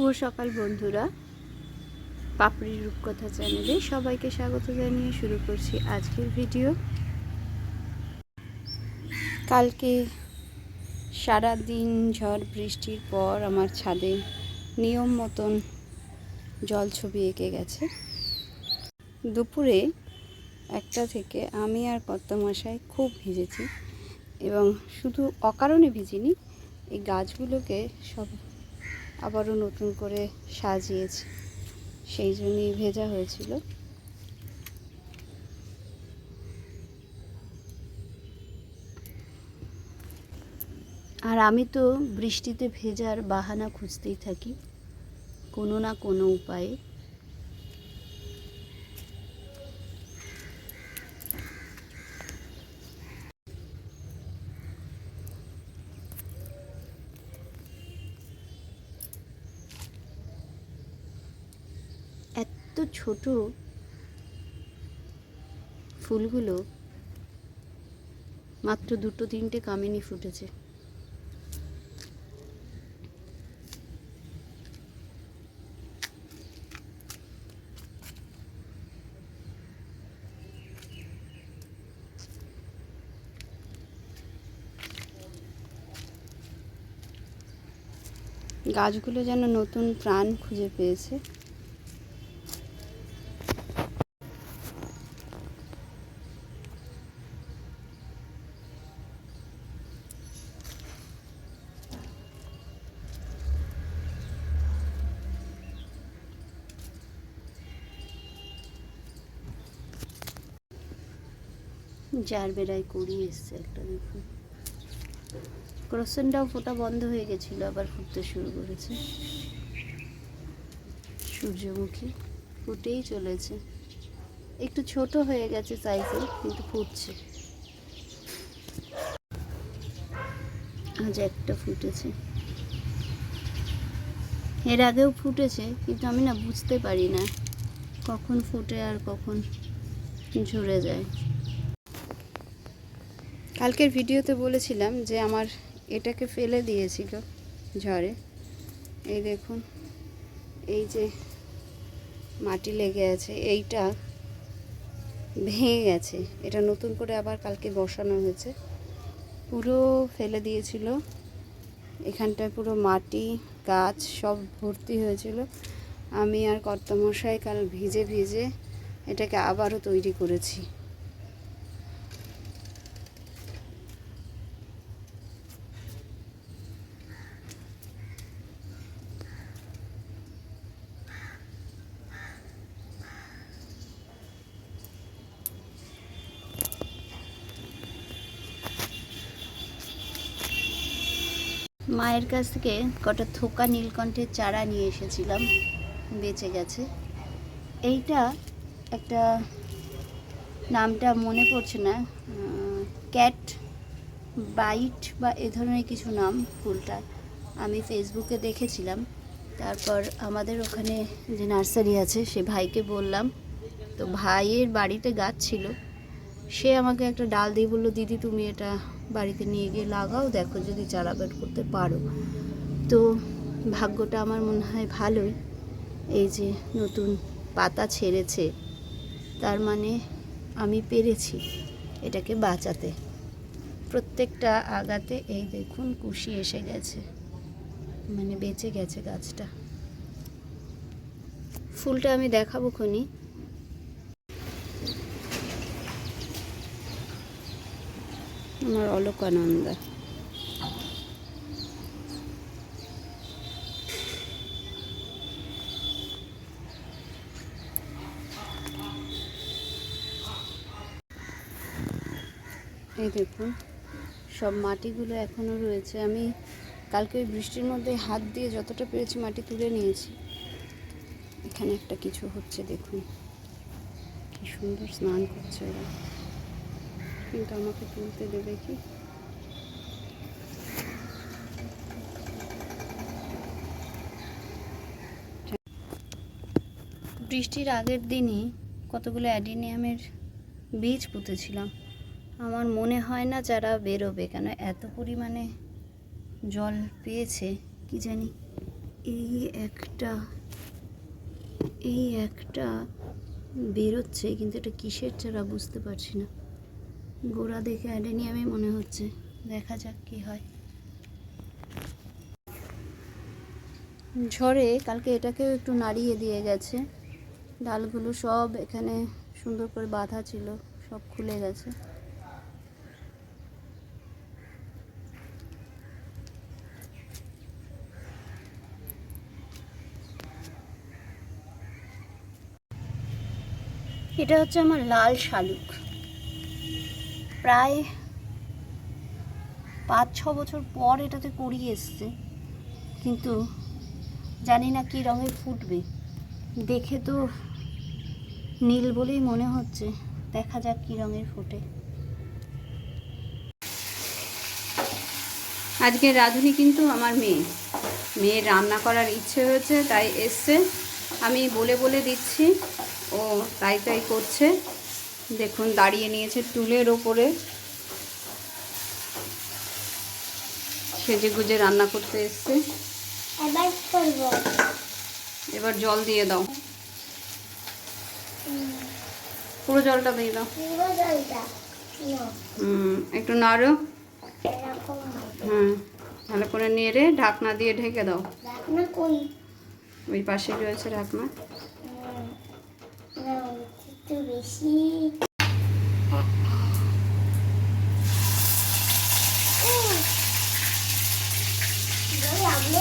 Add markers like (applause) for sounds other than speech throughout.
শুভ সকাল, বন্ধুরা। পাপড়ির রূপকথা চ্যানেলে সবাইকে স্বাগত জানিয়ে শুরু করছি আজকের ভিডিও। কালকে সারা দিন ঝড় বৃষ্টির পর আমার ছাদে নিয়ম মতন জল ছবি এঁকে গেছে। দুপুরে একটা থেকে আমি আর কর্তমশাই খুব ভিজেছি এবং শুধু অকারণে ভিজিনি, এই গাছগুলোকে সব আবারও নতুন করে সাজিয়েছি। সেই জন্যই ভেজা হয়েছিল। আর আমি তো বৃষ্টিতে ভেজার বাহানা খুঁজতেই থাকি, কোনো না কোনো উপায়ে এত ছোট ফুলগুলো মাত্র দুটো তিনটে কামিনী ফুটেছে। গাছগুলো যেন নতুন প্রাণ খুঁজে পেয়েছে। যার বেড়ায় কুড়ি এসছে একটা দেখুন। ক্রসেনটাও ফোটা বন্ধ হয়ে গেছিল, আবার ফুটতে শুরু করেছে। সূর্যমুখী ফুটেই চলেছে। একটু ছোট হয়ে গেছে সাইজে কিন্তু ফুটছে। আজ একটা ফুটেছে। এর আগেও ফুটেছে, কিন্তু আমি না বুঝতে পারি না কখন ফুটে আর কখন ঝরে যায়। কালকের ভিডিওতে বলেছিলাম যে আমার এটাকে ফেলে দিয়েছিল ঝড়ে। এই দেখুন, এই যে মাটি লেগে আছে, এইটা ভেঙে গেছে। এটা নতুন করে আবার কালকে বসানো হয়েছে। পুরো ফেলে দিয়েছিল। এখানটায় পুরো মাটি, গাছ সব ভর্তি হয়েছিল। আমি আর কর্তমশাই কাল ভিজে ভিজে এটাকে আবারও তৈরি করেছি। মায়ের কাছ থেকে কটা থোকা নীলকণ্ঠের চারা নিয়ে এসেছিলাম, বেঁচে গেছে। এইটা একটা, নামটা মনে পড়ছে না ক্যাট বাইট বা এ ধরনের কিছু নাম ফুলটা আমি ফেসবুকে দেখেছিলাম। তারপর আমাদের ওখানে যে নার্সারি আছে, সে ভাইকে বললাম, তো ভাইয়ের বাড়িতে গাছ ছিল, সে আমাকে একটা ডাল দিয়ে বলল, দিদি তুমি এটা বাড়িতে নিয়ে গিয়ে লাগাও, দেখো যদি চারা বের করতে পারো। তো ভাগ্যটা আমার মনে হয় ভালোই। এই যে নতুন পাতা ছেড়েছে, তার মানে আমি পেরেছি এটাকে বাঁচাতে। প্রত্যেকটা আগাতে এই দেখুন কুশি এসে গেছে মানে বেঁচে গেছে গাছটা। ফুলটা আমি দেখাবো খনি। আমার অলোকানন্দা এই দেখুন, সব মাটিগুলো এখনও রয়েছে। আমি কালকে ওই বৃষ্টির মধ্যে হাত দিয়ে যতটা পেরেছি মাটি তুলে নিয়েছি। এখানে একটা কিছু হচ্ছে, দেখুন। কি সুন্দর স্নান করছে ওরা। কিন্তু আমাকে তুলতে দেবে কি? বৃষ্টির আগের দিনই কতগুলো অ্যাডিনিয়ামের বীজ পুঁতেছিলাম। আমার মনে হয় না যারা বেরোবে, কেন এত পরিমাণে জল পেয়েছে, কি জানি? এই একটা এই একটা বেরোচ্ছে, কিন্তু এটা কিসের চারা বুঝতে পারছি না। গোড়া দেখে অ্যাডেনিয়ামে মনে হচ্ছে। দেখা যাক কি হয়। ঝড়ে কালকে এটাকেও একটু নাড়িয়ে দিয়ে গেছে। ডালগুলো সব এখানে সুন্দর করে বাঁধা ছিল, সব খুলে গেছে। এটা হচ্ছে আমার লাল শালুক। প্রায় পাঁচ, ছ বছর পর এটাতে কড়ি এসছে। কিন্তু জানি না কী রঙের ফুটবে। দেখে তো নীল বলেই মনে হচ্ছে। দেখা যাক কী রঙের ফোটে। আজকে রাধুনি কিন্তু আমার মেয়ে। মেয়ের রান্না করার ইচ্ছে হয়েছে, তাই এসছে। আমি বলে বলে দিচ্ছি। ও তাই তাই করছে। দেখুন দাঁড়িয়ে নিয়েছে টুলের ওপরে। সেজে গুজে রান্না করতে এসছে। এবার জল দিয়ে দাও। পুরো জলটা দিয়ে দাও। হুম একটু নাড়ো। হুম ভালো করে নেড়ে ঢাকনা দিয়ে ঢেকে দাও। ওই পাশে রয়েছে ঢাকনা। একটু বেশি। লাগল।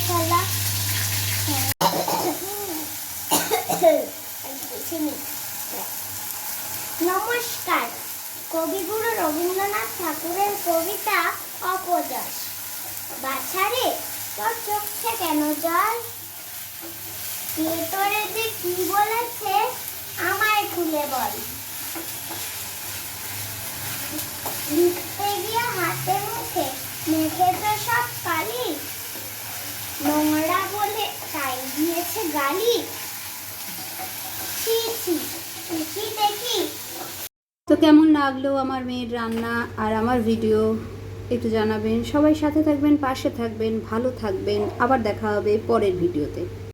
চালা (coughs) নমস্কার। কবিগুরু রবীন্দ্রনাথ ঠাকুরের কবিতা অপযশ বাছারে, তোর চোখে কেন জল? কে তোরে যে কি বলেছে, আমায় খুলে বল। লিখতে গিয়ে হাতে মুখে মেখে তো সব কালি। নোংরা বলে তাই দিয়েছে গালি। ছি ছি দেখি। তো কেমন লাগল আমার মেয়ের রান্না আর আমার ভিডিও একটু জানাবেন। সবাই সাথে থাকবেন পাশে থাকবেন ভালো থাকবেন। আবার দেখা হবে পরের ভিডিওতে।